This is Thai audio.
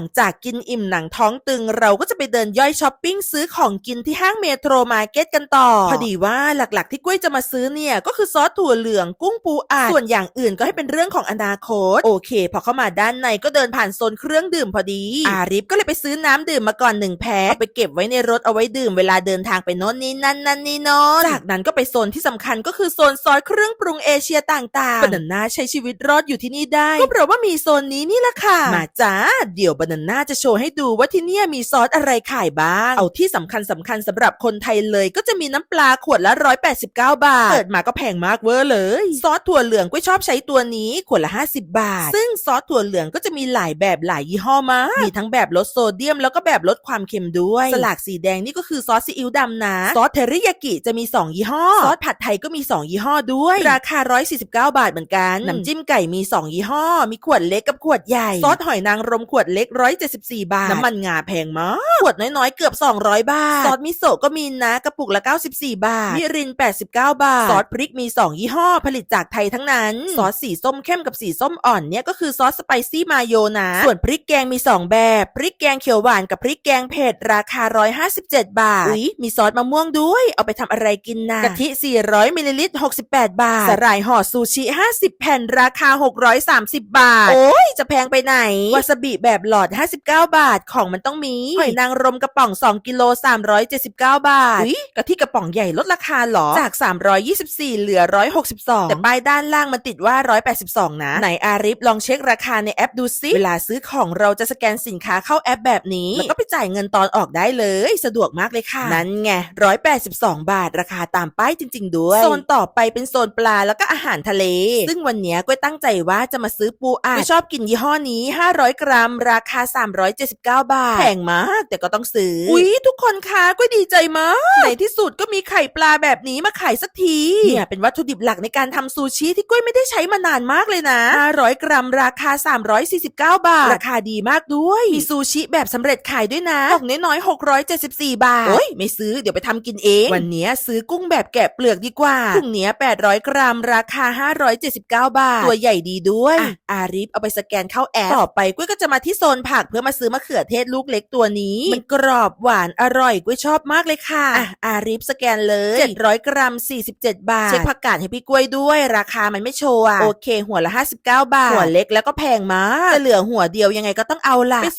หลังจากกินอิ่มหนังท้องตึงเราก็จะไปเดินย่อยช้อปปิ้งซื้อของกินที่ห้างเมโทรมาร์เก็ตกันต่อ พอดีว่าหลักๆ ที่กุ้วยจะมาซื้อเนี่ย ก็คือซอสถั่วเหลืองกุ้งปูอัดส่วนอย่างอื่นก็ให้เป็นเรื่องของอนาคต โอเค พอเข้ามาด้านในก็เดินผ่านโซนเครื่องดื่มพอดี อาริฟก็เลยไปซื้อน้ำดื่มมาก่อนหนึ่งแพ็คไปเก็บไว้ในรถเอาไว้ดื่มเวลาเดินทางไปโน่นนี่นั่นนั่นนี่โน่นจากนั้นก็ไปโซนที่สำคัญก็คือโซนซอสเครื่องปรุงเอเชียต่างๆบานาน่าใช้ชีวิตรอดอยู่ที่นี่ได้ก็เพราะว่ามีโซนนี้นี่แหละค่ะมาจ้าเดี๋ยวบานาน่าจะโชว์ให้ดูว่าที่เนี่ยมีซอสอะไรขายบ้าง เอาที่สำคัญสำคัญสำหรับคนไทยเลยก็จะมีน้ำปลาขวดละ 189 บาท เปิดมาก็แพงมากเวอร์เลย ซอสถั่วเหลืองก็ชอบใช้ตัวนี้ขวดละ 50 บาท ซึ่งซอสถั่วเหลืองก็จะมีหลายแบบหลายยี่ห้อมากมีทั้งแบบลดโซเดียมแล้วก็แบบลดความเค็มด้วย สลากสีแดงนี่ก็คือซอสซีอิ๊วดำนะ ซอสเทริยากิจะมี 2 ยี่ห้อ ซอสผัดไทยก็มี 2 ยี่ห้อด้วย ราคา 149 บาทเหมือนกัน น้ำจิ้มไก่มี 2 ยี่ห้อ มีขวดเล็กกับขวดใหญ่ ซอสหอยนางรมขวดเล็ก174 บาท น้ำมันงาแพงมากขวดน้อยๆ เกือบ 200 บาท ซอสมิโซะก็มีนะกระปุกละ 94 บาทมิริน 89 บาท ซอสพริกมี 2 ยี่ห้อผลิตจากไทยทั้งนั้น ซอสสีส้มเข้มกับสีส้มอ่อนเนี่ยก็คือซอสสไปซี่มาโยนะ ส่วนพริกแกงมี 2 แบบ พริกแกงเขียวหวานกับพริกแกงเผ็ดราคา 157 บาท อุ๊ย มีซอสมะม่วงด้วย เอาไปทำอะไรกินนะกะทิ 400มิลลิลิตร 68 บาทสาหร่ายห่อซูชิ 50 แผ่นราคา 630 บาท โอ้ยจะแพงไปไหนวาซาบิแบบหลอด 59 บาทของมันต้องมีหอยนางรมกระป๋อง 2 กิโล 379 บาทอุ๊ยกะทิกระป๋องใหญ่ลดราคาเหรอ จาก 324 เหลือ 162 แต่ป้ายด้านล่างมันติดว่า 182 นะ ไหนอาริฟลองเช็คราคาในแอปดูซิ เวลาซื้อของเราจะสแกนสินค้าเข้าแอปแบบนี้ แล้วก็ไปจ่ายเงินตอนออกได้เลย สะดวกมากเลยค่ะ นั่นไง 182 บาทราคาตามป้ายจริง ๆ ด้วย โซนต่อไปเป็นโซนปลาแล้วก็อาหารทะเล ซึ่งวันเนี้ยก้อยตั้งใจว่าจะมาซื้อปูอัดก้อยชอบกินยี่ห้อนี้ 500 กรัมราคา 379 บาทแพงมากแต่ก็ต้องซื้อ อุ๊ย ทุกคนคะก้อยดีใจมากในที่สุดก็มีไข่ปลาแบบนี้มาขายสักที เนี่ยเป็นวัตถุดิบหลักในการทำซูชิที่ก้อยไม่ได้ใช้มานานมากเลยนะ 500 กรัมราคา 349 บาท ราคาดีมากด้วย มีซูชิแบบสำเร็จขายด้วยนะกล่องน้อยๆ674 บาท โอ้ยไม่ซื้อเดี๋ยวไปทำกินเอง วันเนี้ยซื้อกุ้งแบบแกะเปลือกดีกว่าถุงเนี้ย800 กรัม ราคา 579 บาท ตัวใหญ่ดีด้วยอะอาริฟเอาไปสแกนเข้าแอปต่อไปกุ้ยก็จะมาที่โซนผักเพื่อมาซื้อมะเขือเทศลูกเล็กตัวนี้ มันกรอบหวานอร่อยกุ้ยชอบมากเลยค่ะ อะอาริฟสแกนเลย 700 กรัม 47 บาท เช็คผักกาดให้พี่กล้วยด้วย ราคามันไม่โชว์อะโอเค หัวละ 59 บาท หัวเล็กแล้วก็แพงมากจะเหลือหัวเดียวยังไงก็ต้องเอาล่ะไปโซ